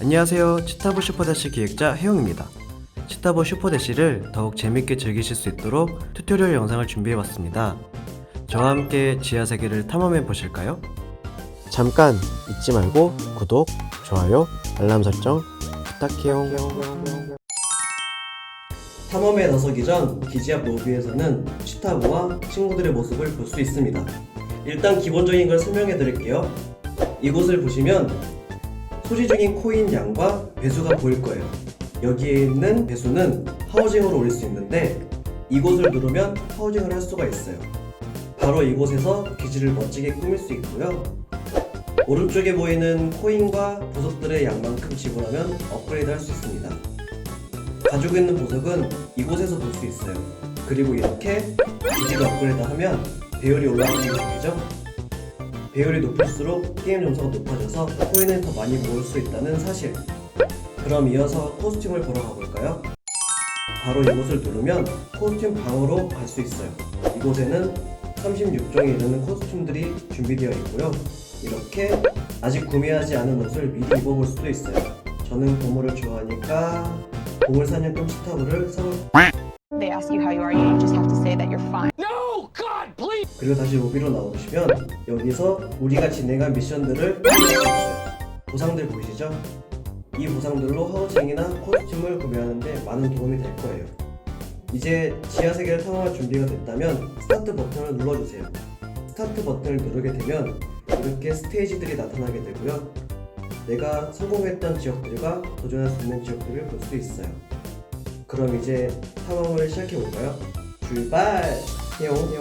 안녕하세요. 치타보 슈퍼대시 기획자 혜용입니다. 치타보 슈퍼대시를 더욱 재밌게 즐기실 수 있도록 튜토리얼 영상을 준비해봤습니다. 저와 함께 지하 세계를 탐험해 보실까요? 잠깐 잊지 말고 구독, 좋아요, 알람 설정 부탁해요. 탐험에 나서기 전 기지 앞 로비에서는 치타보와 친구들의 모습을 볼 수 있습니다. 일단 기본적인 걸 설명해 드릴게요. 이곳을 보시면 소지 중인 코인 양과 배수가 보일 거예요. 여기에 있는 배수는 하우징으로 올릴 수 있는데 이곳을 누르면 하우징을 할 수가 있어요. 바로 이곳에서 기지를 멋지게 꾸밀 수 있고요. 오른쪽에 보이는 코인과 보석들의 양만큼 지불하면 업그레이드 할 수 있습니다. 가지고 있는 보석은 이곳에서 볼 수 있어요. 그리고 이렇게 기지를 업그레이드 하면 배율이 올라가는 거죠. 배율이 높을수록 게임 점수가 높아져서 코인을 더 많이 모을 수 있다는 사실. 그럼 이어서 코스튬을 보러 가볼까요? 바로 이곳을 누르면 코스튬 방으로 갈 수 있어요. 이곳에는 36종에 이르는 코스튬들이 준비되어 있고요. 이렇게 아직 구매하지 않은 옷을 미리 입어볼 수도 있어요. 저는 보물을 좋아하니까 보물 사냥꾼 치타브를 사볼 They ask you how you are, you just 그리고 다시 로비로 나오시면 여기서 우리가 진행한 미션들을. 보상들 보이시죠? 이 보상들로 하우징이나 코스튬을 구매하는데 많은 도움이 될 거예요. 이제 지하 세계를 탐험할 준비가 됐다면 스타트 버튼을 눌러주세요. 스타트 버튼을 누르게 되면 이렇게 스테이지들이 나타나게 되고요. 내가 성공했던 지역들과 도전할 수 있는 지역들을 볼 수 있어요. 그럼 이제 탐험을 시작해 볼까요? 출발! 용.